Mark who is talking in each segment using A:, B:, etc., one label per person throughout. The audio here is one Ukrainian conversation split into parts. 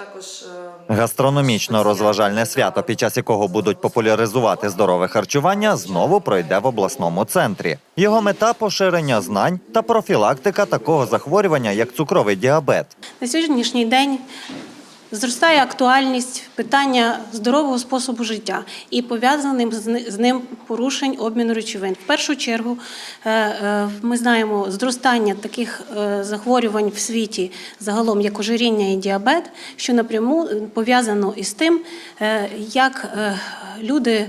A: також е,
B: Гастрономічно-розважальне свято, під час якого будуть популяризувати здорове харчування, знову пройде в обласному центрі. Його мета поширення знань та профілактика такого захворювання, як цукровий діабет.
C: На сьогоднішній день зростає актуальність питання здорового способу життя і пов'язаним з ним порушень обміну речовин. В першу чергу е, е, ми знаємо зростання таких е, захворювань в світі загалом як ожиріння і діабет, що напряму пов'язано із тим, як люди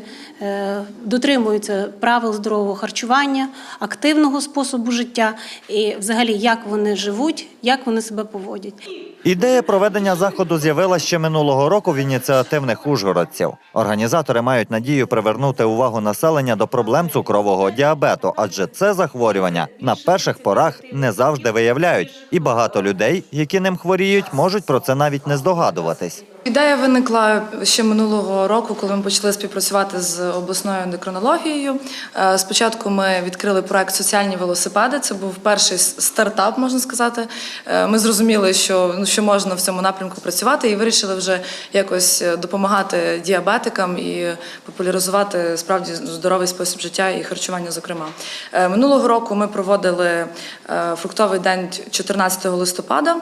C: дотримуються правил здорового харчування, активного способу життя і взагалі як вони живуть, як вони себе поводять.
B: Ідея проведення заходу з'явилася ще минулого року в ініціативних ужгородців. Організатори мають надію привернути увагу населення до проблем цукрового діабету, адже це захворювання на перших порах не завжди виявляють, і багато людей, які ним хворіють, можуть про це навіть не здогадуватись.
A: Ідея виникла ще минулого року, коли ми почали співпрацювати з обласною ендокринологією. Е, Спочатку ми відкрили проект Соціальні велосипеди. Це був перший стартап, можна сказати. Е, Ми зрозуміли, що, ну, що можна в цьому напрямку працювати, і вирішили вже якось е, допомагати діабетикам і популяризувати справді здоровий спосіб життя і харчування, зокрема. Минулого року ми проводили фруктовий день 14 листопада.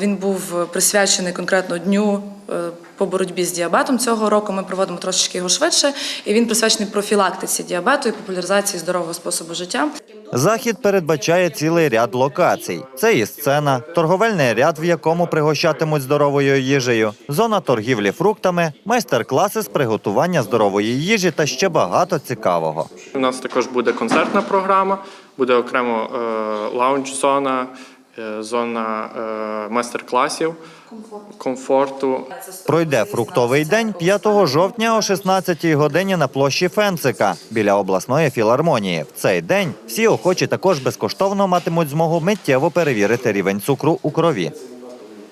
A: Він був присвячений конкретно дню е, по боротьбі з діабетом. Цього року ми проводимо трошечки його швидше, і він присвячений профілактиці діабету і популяризації здорового способу життя.
B: Захід передбачає цілий ряд локацій. Це і сцена, торговельний ряд, в якому пригощатимуть здоровою їжею, зона торгівлі фруктами, майстер-класи з приготування здорової їжі та ще багато цікавого.
D: У нас також буде концертна програма, буде окремо е, лаунж-зона, зона е, майстер-класів, комфорту.
B: Пройде фруктовий день 5 жовтня о 16 годині на площі Фенцика біля обласної філармонії. В цей день всі охочі також безкоштовно матимуть змогу миттєво перевірити рівень цукру у крові.